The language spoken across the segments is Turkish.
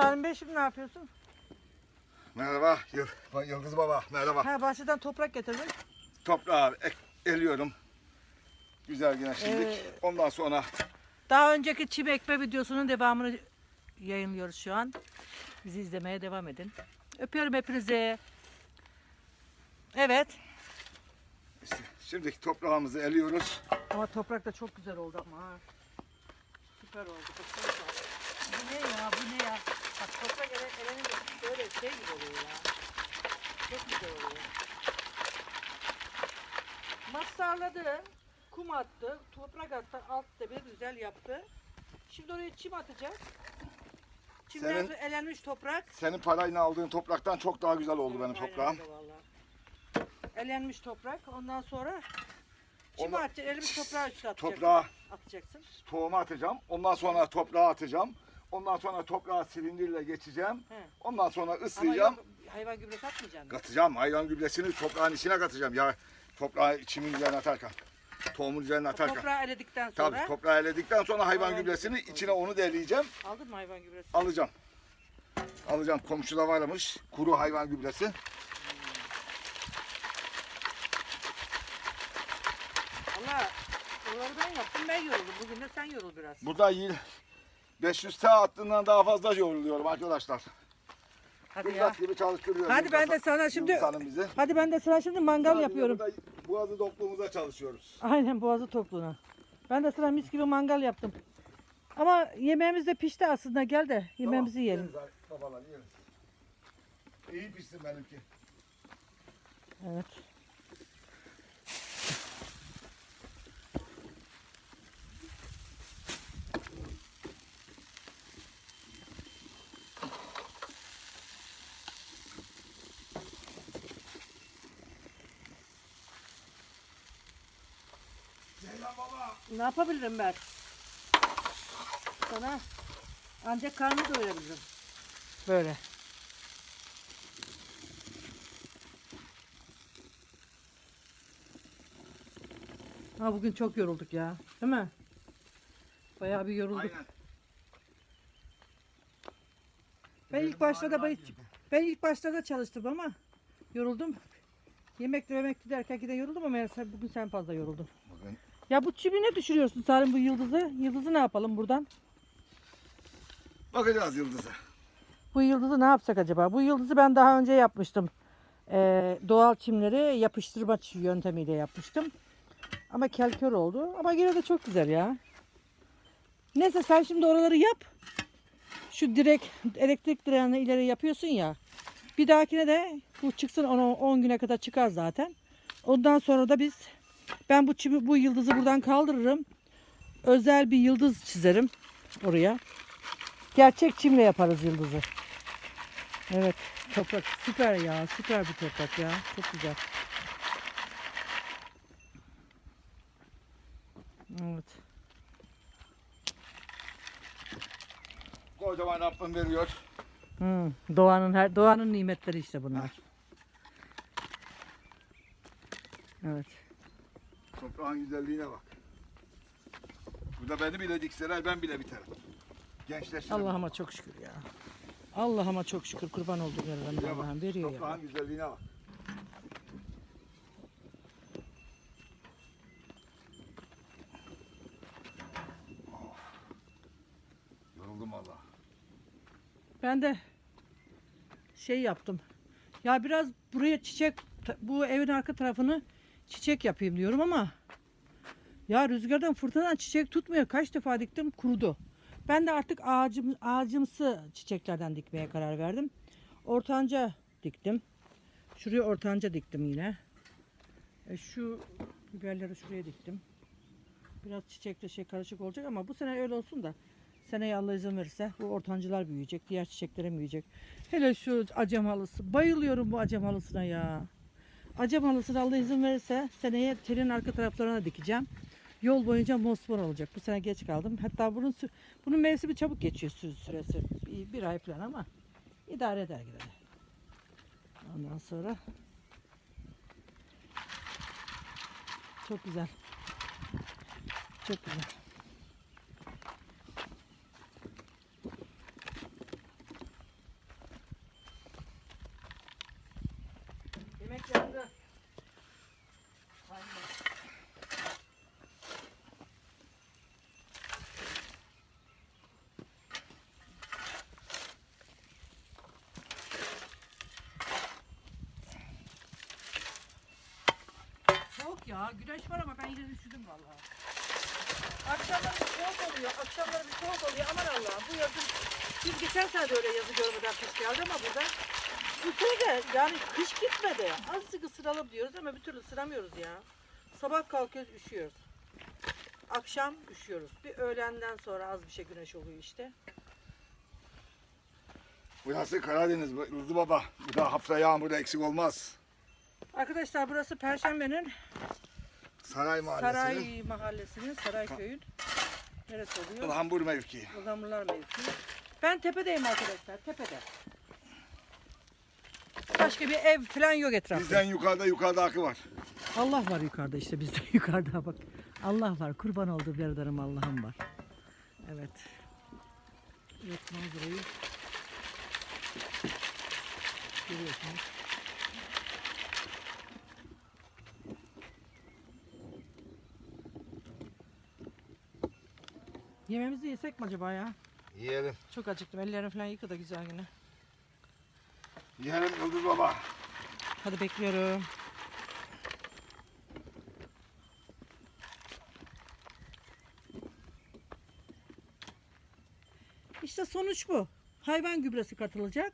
Salim Bey şimdi ne yapıyorsun? Merhaba Yıl- Yıldız Baba merhaba. Ha bahçeden toprak getirdin. Toprağı ek- eliyorum. Güzel yine şimdi. Ee, Ondan sonra Daha önceki çim ekme videosunun devamını yayınlıyoruz şu an. Bizi izlemeye devam edin. Öpüyorum hepinizi. Evet. işte şimdi toprağımızı eliyoruz. Ama toprak da çok güzel oldu ama ha. Süper oldu. Baksanıza. Bu ne ya? Bu ne ya? Bak toprak ele, elenince böyle şey gibi oluyor ya. Çok güzel oluyor. Masarladı. Kum attı. Toprak attı. Altta bir güzel yaptı. Şimdi oraya çim atacak. Çimden Senin- elenmiş toprak. Senin parayla aldığın topraktan çok daha güzel oldu benim Aynen toprağım. öyle vallahi. Elenmiş toprak. Ondan sonra çim Onu-. Elenmiş toprağı üstüne atacaksın. Toprağa Atacaksın. tohumu atacağım. Ondan sonra toprağa atacağım. Ondan sonra toprağı silindirle geçeceğim. He. Ondan sonra Ama ıslayacağım. yok, hayvan gübresi atmayacaksın. Katacağım. Hayvan gübresini toprağın içine katacağım. Ya toprağı çimin üzerine atarken. Tohumun üzerine atarken. toprağı eledikten sonra Tabii toprağı eledikten sonra hayvan Hayvan gübresini gübresi içine onu da eleyeceğim. aldın mı hayvan gübresi? Alacağım. Alacağım. Komşuda varmış. Kuru hayvan gübresi. Valla oraları ben yaptım ben yoruldum. Bugün de sen yorul biraz. Burada 500 T attığından daha fazla yoruluyorum arkadaşlar. Hadi ya. Gibi çalıştırıyorum. Hadi ben de sana şimdi bizi. Hadi ben de sana şimdi mangal Sadece yapıyorum. Burada boğazı dokluğumuza çalışıyoruz. Aynen boğazı topluğuna. Ben de sana mis gibi mangal yaptım. Ama yemeğimiz de pişti aslında. Gel de yemeğimizi Tamam, yiyelim. yeriz Babalar yeriz. İyi pişsin benimki. Evet. Ceylan baba. Ne yapabilirim ben? Sana ancak karnı doyurabilirim. Böyle. Ha bugün çok yorulduk ya. Değil mi? Bayağı bir yorulduk. Aynen. Ben ilk başta da ben, ben ilk başta da çalıştım ama yoruldum. Yemekli yemekli derken de yoruldum ama meğerse bugün sen fazla yoruldun. Bugün Ya bu çibi ne düşürüyorsun Salim bu yıldızı? Yıldızı ne yapalım buradan? bakacağız Yıldız'a. Bu yıldızı ne yapsak acaba? Bu yıldızı ben daha önce yapmıştım. Ee, doğal çimleri yapıştırma yöntemiyle yapmıştım. Ama kelkör oldu. Ama yine de çok güzel ya. Neyse sen şimdi oraları yap. Şu direk elektrik direğini ileri yapıyorsun ya. Bir dahakine de bu çıksın 10 güne kadar çıkar zaten. Ondan sonra da biz ben bu çimi, bu yıldızı buradan kaldırırım. Özel bir yıldız çizerim oraya. Gerçek çimle yaparız yıldızı. Evet toprak süper ya süper bir toprak ya çok güzel. Evet. Kocaman Rabbim veriyor. Hmm, doğanın her doğanın nimetleri işte bunlar. Evet. Toprağın güzelliğine bak. Burada beni bile dikseler ben bile biterim. Gençleşirim. Allah'ıma çok şükür ya. Allah'ıma çok şükür kurban olduğum bak, Allah'ım veriyor ya. Toprağın güzelliğine bak. Yoruldum valla. Ben de şey yaptım. Ya biraz buraya çiçek bu evin arka tarafını çiçek yapayım diyorum ama ya rüzgardan fırtınadan çiçek tutmuyor. Kaç defa diktim kurudu. Ben de artık ağacım ağacımsı çiçeklerden dikmeye karar verdim. Ortanca diktim. Şuraya ortanca diktim yine. E şu biberleri şuraya diktim. Biraz çiçekle şey karışık olacak ama bu sene öyle olsun da seneye Allah izin verirse bu ortancılar büyüyecek. Diğer çiçeklerim büyüyecek. Hele şu acem halısı. Bayılıyorum bu acem halısına ya. Acem halısını Allah izin verirse seneye telin arka taraflarına dikeceğim. Yol boyunca mosmor olacak. Bu sene geç kaldım. Hatta bunun bunun mevsimi çabuk geçiyor sü- süresi. Bir, ay falan ama idare eder de. Ondan sonra çok güzel. Çok güzel. Ya. Güneş var ama ben yine üşüdüm vallahi. Akşamları bir soğuk oluyor. Akşamları bir soğuk oluyor. Aman Allah'ım bu yazın biz geçen sene öyle yazı görmeden kış geldi ama burada bu de yani kış gitmedi. Azıcık ısıralım diyoruz ama bir türlü ısıramıyoruz ya. Sabah kalkıyoruz üşüyoruz. Akşam üşüyoruz. Bir öğlenden sonra az bir şey güneş oluyor işte. Burası Karadeniz Rızı Baba. Bu da hafta yağmuru eksik olmaz. Arkadaşlar burası Perşembe'nin Saray Mahallesi'nin Saray Mahallesi'nin Sarayköy'ün neresi oluyor? Ilhambur mevkii. Ilamurlar mevkii. Ben tepedeyim arkadaşlar, tepede. Başka bir ev falan yok etrafta. Bizden yukarıda yukarıda akı var. Allah var yukarıda işte bizde yukarıda bak. Allah var. Kurban olduğum yaradarım Allah'ım var. Evet. Evet manzarayı görüyorsunuz. Yemeğimizi yesek mi acaba ya? Yiyelim. Çok acıktım. Ellerini falan yıka da güzel yine. Yiyelim Yıldız Baba. Hadi bekliyorum. İşte sonuç bu. Hayvan gübresi katılacak.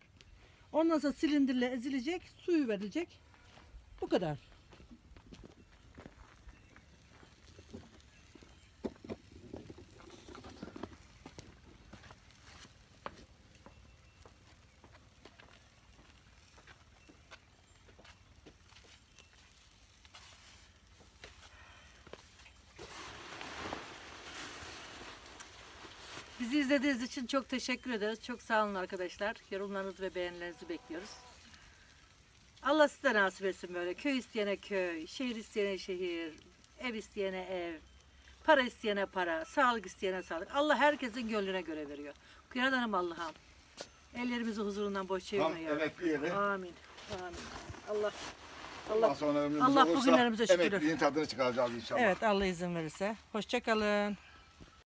Ondan sonra silindirle ezilecek, suyu verilecek. Bu kadar. Bizi izlediğiniz için çok teşekkür ederiz. Çok sağ olun arkadaşlar. Yorumlarınızı ve beğenilerinizi bekliyoruz. Allah size nasip etsin böyle. Köy isteyene köy, şehir isteyene şehir, ev isteyene ev, para isteyene para, sağlık isteyene sağlık. Allah herkesin gönlüne göre veriyor. Yaradanım Allah'ım. Ellerimizi huzurundan boş çevirme ya. emekli yeri. Amin. Amin. Allah Allah Allah sonra ömrümüz Allah olursa bugünlerimize şükür. Emekliliğin tadını çıkaracağız inşallah. Evet Allah izin verirse. Hoşçakalın.